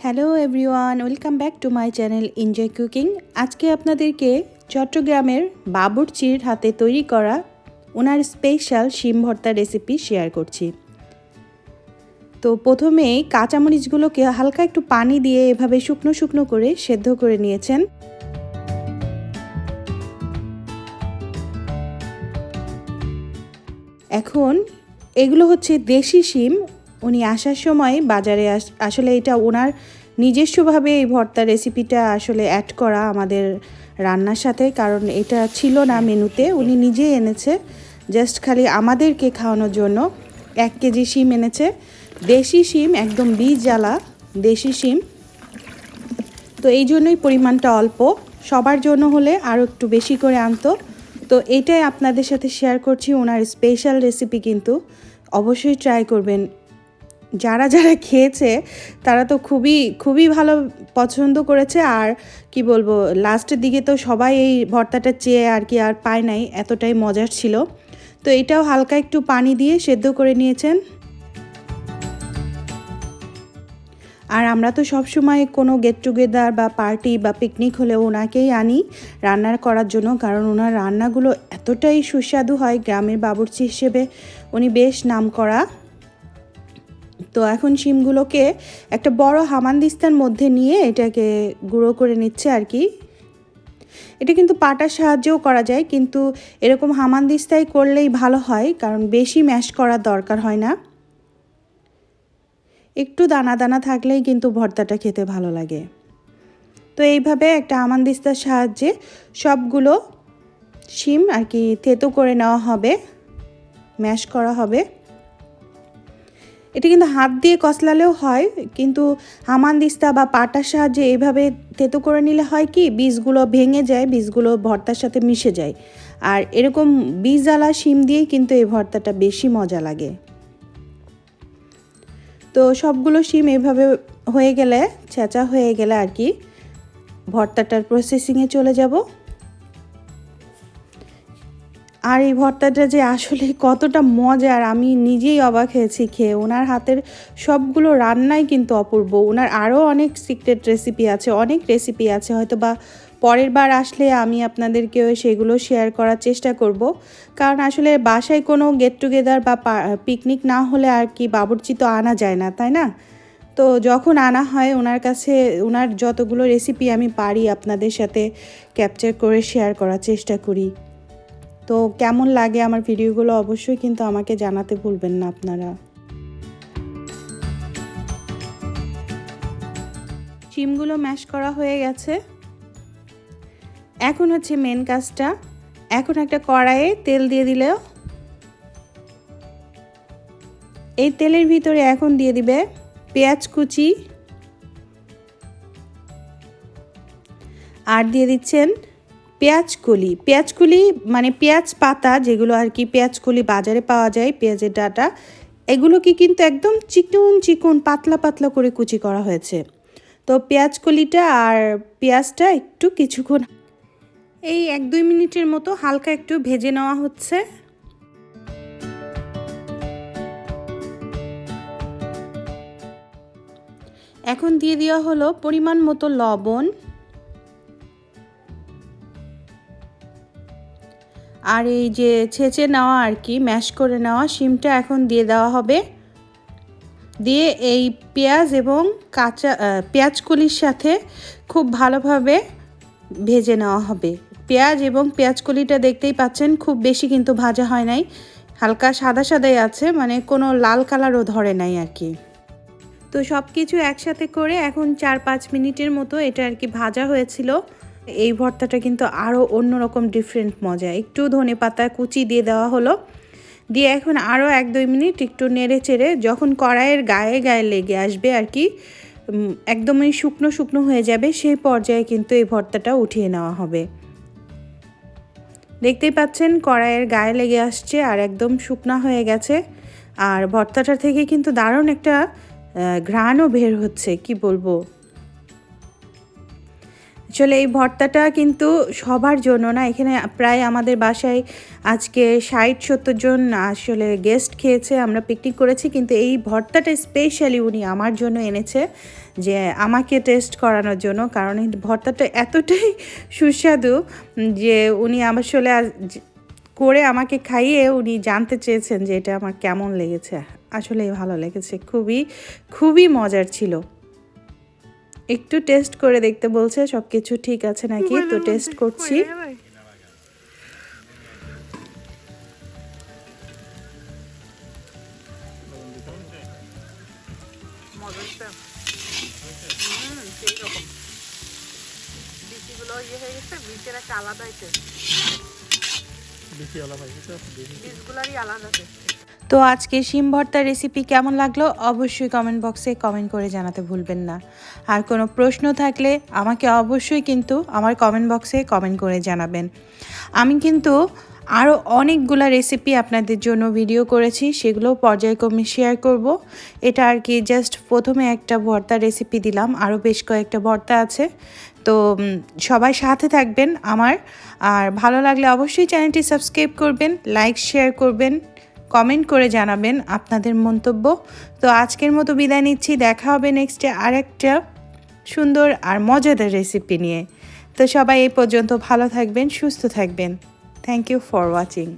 Hello everyone, welcome back to my channel enjoy cooking. আজকে আপনাদেরকে চট্টগ্রামের বাবুরচির হাতে তৈরি করা ওনার স্পেশাল শিম ভর্তা রেসিপি শেয়ার করছি। তো প্রথমেই কাঁচামরিচগুলোকে হালকা একটু পানি দিয়ে এভাবে শুকনো শুকনো করে সেদ্ধ করে নিয়েছেন। এখন এগুলো হচ্ছে দেশি শিম উনি আসার সময় বাজারে আসলে এটা ওনার নিজস্বভাবে এই ভর্তা রেসিপিটা আসলে অ্যাড করা আমাদের রান্নার সাথে, কারণ এটা ছিল না মেনুতে। উনি নিজেই এনেছে জাস্ট খালি আমাদেরকে খাওয়ানোর জন্য। এক কেজি শিম এনেছে, দেশি শিম, একদম বীজ জ্বালা, দেশি শিম। তো এই জন্যই পরিমাণটা অল্প। সবার জন্য হলে আরও একটু বেশি করে আনতো। তো এটাই আপনাদের সাথে শেয়ার করছি, ওনার স্পেশাল রেসিপি কিন্তু। অবশ্যই ট্রাই করবেন। যারা যারা খেয়েছে, তারা তো খুবই খুবই ভালো পছন্দ করেছে। আর কি বলব লাস্টের দিকে তো সবাই এই ভর্তাটা চেয়ে আর কি আর পায় নাই, এতটাই মজার ছিল। তো এটাও হালকা একটু পানি দিয়ে সেদ্ধ করে নিয়েছেন। আর আমরা তো সবসময় কোনো গেট টুগেদার বা পার্টি বা পিকনিক হলে ওনাকেই আনি রান্নার করার জন্য, কারণ ওনার রান্নাগুলো এতটাই সুস্বাদু হয় গ্রামের বাবুর্চি হিসেবে। উনি বেশ নাম করা তো এখন শিমগুলোকে একটা বড় হামানদিস্তার মধ্যে নিয়ে এটাকে গুঁড়ো করে নিচ্ছে আর কি। এটা কিন্তু পাটার সাহায্যেও করা যায়, কিন্তু এরকম হামানদিস্তাই করলেই ভালো হয়, কারণ বেশি ম্যাশ করার দরকার হয় না। একটু দানা দানা থাকলেই কিন্তু ভর্তাটা খেতে ভালো লাগে। তো এইভাবে একটা আমানদিস্তার সাহায্যে সবগুলো শিম আর কি থেতো করে নেওয়া হবে, ম্যাশ করা হবে। এটা কিন্তু হাত দিয়ে কসলালেও হয়, কিন্তু হামানদিস্তা বা পাটার সাহায্যে এইভাবে থেতো করে নিলে হয় কি, বীজগুলো ভেঙে যায়, বীজগুলো ভর্তার সাথে মিশে যায়। আর এরকম বীজওয়ালা শিম দিয়েই কিন্তু এই ভর্তাটা বেশি মজা লাগে। তো সবগুলো শিম এভাবে হয়ে গেলে, চেঁচা হয়ে গেলে আর কি, ভর্তাটার প্রসেসিংয়ে চলে যাব। আর এই ভর্তাটা যে আসলে কতটা মজার আমি নিজেই অবাক হয়েছি খেয়ে। ওনার হাতের সবগুলো রান্নাই কিন্তু অপূর্ব। ওনার আরও অনেক সিক্রেট রেসিপি আছে, অনেক রেসিপি আছে। হয়তো বা পরের বার আসলে আমি আপনাদেরকেও সেগুলো শেয়ার করার চেষ্টা করব। কারণ আসলে বাসায় কোনো গেট টুগেদার বা পিকনিক না হলে আর কি বাবুর্চি তো আনা যায় না, তাই না? তো যখন আনা হয়, ওনার কাছে, ওনার যতগুলো রেসিপি আমি পারি আপনাদের সাথে ক্যাপচার করে শেয়ার করার চেষ্টা করি। তো কেমন লাগে আমার ভিডিওগুলো অবশ্যই কিন্তু আমাকে জানাতে ভুলবেন না আপনারা। চিমগুলো ম্যাশ করা হয়ে গেছে। এখন হচ্ছে মেন কাজটা। এখন একটা কড়াইয়ে তেল দিয়ে দিলেও। এই তেলের ভিতরে এখন দিয়ে দিবে পেঁয়াজ কুচি। আর দিয়ে দিচ্ছেন পেঁয়াজ কলি। পেঁয়াজ কলি মানে পেঁয়াজ পাতা, যেগুলো আর কি পেঁয়াজ কলি বাজারে পাওয়া যায়, পেঁয়াজের ডাটা, এগুলোকে কিন্তু একদম চিকন চিকন, পাতলা পাতলা করে কুচি করা হয়েছে। তো পেঁয়াজ কলিটা আর পেঁয়াজটা একটু কিছুক্ষণ এই এক দুই মিনিটের মতো হালকা একটু ভেজে নেওয়া হচ্ছে। এখন দিয়ে দেওয়া হলো পরিমাণ মতো লবণ। আর এই যে ছেঁচে নেওয়া আর কি ম্যাশ করে নেওয়া, শিমটা এখন দিয়ে দেওয়া হবে। দিয়ে এই পেঁয়াজ এবং কাঁচা পেঁয়াজ কলির সাথে খুব ভালোভাবে ভেজে নেওয়া হবে। পেঁয়াজ এবং পেঁয়াজ কলিটা দেখতেই পাচ্ছেন, খুব বেশি কিন্তু ভাজা হয় নাই। হালকা সাদা সাদাই আছে মানে কোনো লাল কালারও ধরে নাই আর কি। তো সব কিছু একসাথে করে এখন চার পাঁচ মিনিটের মতো এটা আর কি ভাজা হয়েছিল। এই ভর্তাটা কিন্তু আরও অন্যরকম ডিফারেন্ট মজা। একটু ধনে পাতা কুচি দিয়ে দেওয়া হলো। দিয়ে এখন আরও এক দুই মিনিট একটু নেড়ে চেড়ে যখন কড়াইয়ের গায়ে গায়ে লেগে আসবে আর কি একদমই শুকনো শুকনো হয়ে যাবে, সেই পর্যায়ে কিন্তু এই ভর্তাটা উঠিয়ে নেওয়া হবে। দেখতেই পাচ্ছেন কড়াইয়ের গায়ে লেগে আসছে আর একদম শুকনা হয়ে গেছে। আর ভর্তাটা থেকে কিন্তু দারুণ একটা ঘ্রাণও বের হচ্ছে, কি বলব? আসলে এই ভর্তাটা কিন্তু সবার জন্য না, এখানে প্রায় আমাদের বাসায় আজকে ষাট, সত্তর জন আসলে গেস্ট খেয়েছে, আমরা পিকনিক করেছি, কিন্তু এই ভর্তাটা স্পেশালি উনি আমার জন্য এনেছে যে আমাকে টেস্ট করানোর জন্য, কারণ এই ভর্তাটা এতটাই সুস্বাদু যে উনি আসলে করে আমাকে খাইয়ে উনি জানতে চেয়েছেন যে এটা আমার কেমন লেগেছে। আসলে ভালো লেগেছে, খুবই খুবই মজার ছিল। একটু টেস্ট করে দেখতে বলছে সব কিছু ঠিক আছে নাকি? তো টেস্ট করছি। মজা হুম সেই রকম বিচিগুলো ইয়ে হয়ে গেছে বিচের একটা আলাদা আলাদা তো আজকে শিম ভর্তার রেসিপি কেমন লাগল অবশ্যই কমেন্ট বক্সে কমেন্ট করে জানাতে ভুলবেন না। আর কোনো প্রশ্ন থাকলে আমাকে অবশ্যই কিন্তু আমার কমেন্ট বক্সে কমেন্ট করে জানাবেন। আমি কিন্তু আরও অনেকগুলা রেসিপি আপনাদের জন্য ভিডিও করেছি সেগুলো পর্যায়ক্রমে শেয়ার করব। এটা আর কি জাস্ট প্রথমে একটা ভর্তার রেসিপি দিলাম আরও বেশ কয়েকটা ভর্তা আছে। তো সবাই সাথে থাকবেন আমার। আর ভালো লাগলে অবশ্যই চ্যানেলটি সাবস্ক্রাইব করবেন লাইক শেয়ার করবেন। কমেন্ট করে জানাবেন আপনাদের মন্তব্য। তো আজকের মতো বিদায় নিচ্ছি, দেখা হবে নেক্সটে আরেকটা সুন্দর আর মজাদার রেসিপি নিয়ে। তো সবাই এই পর্যন্ত ভালো থাকবেন, সুস্থ থাকবেন। Thank you for watching